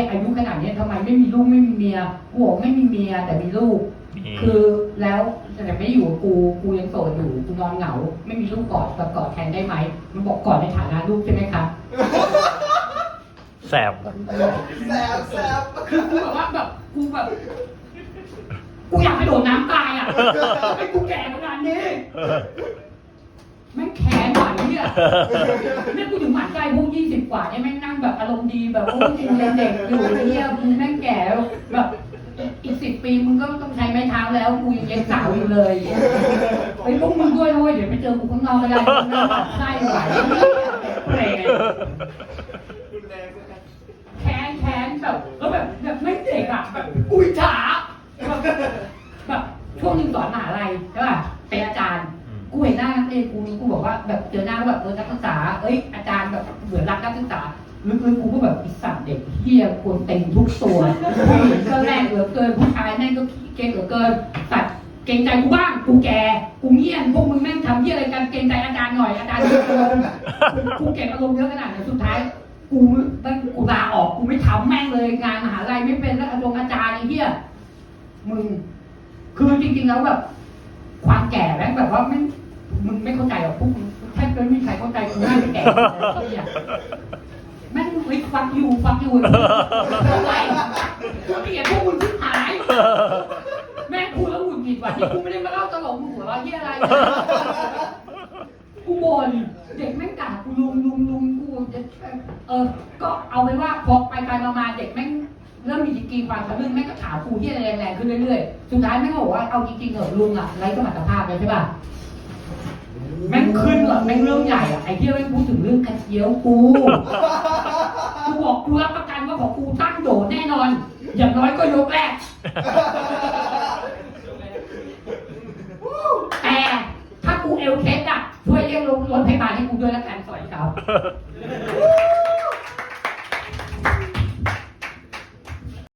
ไม่มีลูกไม่มีเมียกูบอกไม่มีเมียแต่มีลูก คือแล้วแต่ไม่อยู่กับกูกูยังโสดอยู่กูนอนเหงา ไม่มีลูกกอดกับกอดแทนได้ไหมมันบอกกอดในฐานะลูกใช่ไหมครับแสบแซวแซวคือกูแบบว่าแบบกูแบบกูอยากไปโดดน้ำตายอะไอ้กูแก่ขนาดนี้แม่งแค้ เนี่ยเนี่ยกูถึงหมันใจพวกยี่สิบกว่าเนี่ยแม่งนั่งแบบอารมณ์ดีแบบโอ้ยกูยังเด็กอยู่เนี่ยมึงแม่งแก่แบบอีกสิบปีมึงก็ต้องใช้ไม้เท้าแล้วกูยังยังสาวอยู่เลยไอ้พวกมึงด้วยนะเว้ยเดี๋ยวไปเจอกูข้างนอกก็ได้หน้าหมันไส้ไหวเปรตรุนแรงเลยนะแค้นแค้นแบบแล้วแบบแบบไม่เด็กอะแบบกุยฉาแบบแบบช่วงหนึงสอนมหาลัยใช่ป่ะ เห็นหน้านักเรียนกูกูบอกว่าแบบเจอหน้าแล้วแบบเออนักศึกษา เอ้ยอาจารย์แบบเหมือนรักนักศึกษาลึกๆกูก็แบบไอสัตว์เด็กเฮียควรเต็มทุกตัวผู้หญิงก็แรกเหลือเกินผู้ชายแม่งก็เก่งเหลือเกินสัตว์เกรงใจกูบ้างกูแก่กูเงียบพวกมึงแม่งทำเฮียอะไรกันเกรงใจอาจารย์หน่อยอาจารย์เยอะเกินกูเก็บอารมณ์เยอะขนาดไหนสุดท้ายกูแม่งกูลาออกกูไม่ทำแม่งเลยงานมหาลัยไม่เป็นแล้วอาจารย์อาจารย์ไอ้เหี้ยมึงคือจริงๆแล้วแบบความแก่แม่งแบบว่าไม่ มึงไม่เข้าใจหรอกพวกมึงแทบจะไม่มีใครเข้าใจกูน่าจะแก่ไอ้เหี้ยแม่งเฮ้ยฟังอยู่ฟังอยู่อะไรกูเกลียดพวกมึงชิบหาย แม่งพูดแล้วหงุดหงิดว่ะที่กูไม่ได้มาเล่าตลกมึงหัวเราะเหี้ยอะไรเนี่ยกูบ่นเด็กแม่งด่ากูลุมลุมลุมกูจะเออ ก็เอาไปนว่าพอไปไปมาเด็กแม่งเริ่มมีดีกรีความทะลึ่งแม่งก็ถามกูที่อะไรแรงๆขึ้นเรื่อยๆ สุดท้ายแม่งก็บอกว่าเอาจริงๆเหรอะลุงอะไร้สมรรถภาพเลยใช่ป่ะ แม่งขึ้นแบบแม่งเรื่องใหญ่อะไอ้ที่แม่งพูดถึงเรื่องกระเจียวกู กูบอกกูรับประกันว่าของกูตั้งโดดแน่นอน อย่างน้อยก็ยกแรก แต่ถ้ากูเอลเคสอะช่วยเรียกรถรถพยาบาลให้กูด้วยแล้วกันสวัสดีครับ